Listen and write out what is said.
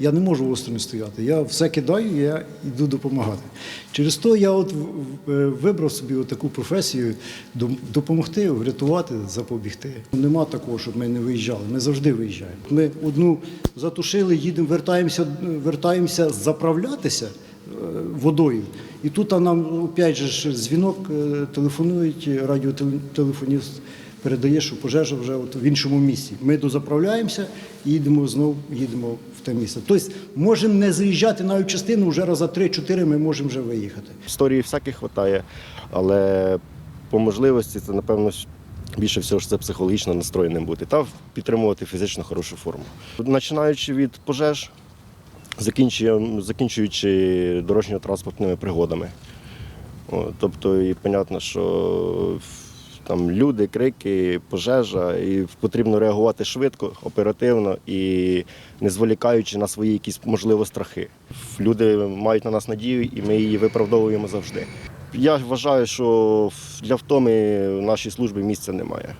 я не можу осторонь стояти. Я все кидаю, я йду допомагати. Через то я от е, вибрав собі таку професію допомогти, врятувати, запобігти. Нема такого, щоб ми не виїжджали. Ми завжди виїжджаємо. Ми одну затушили, їдемо, вертаємося, вертаємося заправлятися е, водою. І тут нам опять же дзвінок е, телефонують, радіотелефоніст передає, що пожежа вже от в іншому місці. Ми дозаправляємося і їдемо знову їдемо в те місце. Тобто можемо не заїжджати навіть частину, вже раза 3-4 ми можемо вже виїхати. Історії всяких вистачає, але по можливості це, напевно, більше всього ж це психологічно настроєним бути та підтримувати фізично хорошу форму. Починаючи від пожеж, закінчуючи дорожньо-транспортними пригодами. Тобто, і понятно, що там люди, крики, пожежа, і потрібно реагувати швидко, оперативно і не зволікаючи на свої якісь можливо страхи. Люди мають на нас надію, і ми її виправдовуємо завжди. Я вважаю, що для втоми в нашій службі місця немає.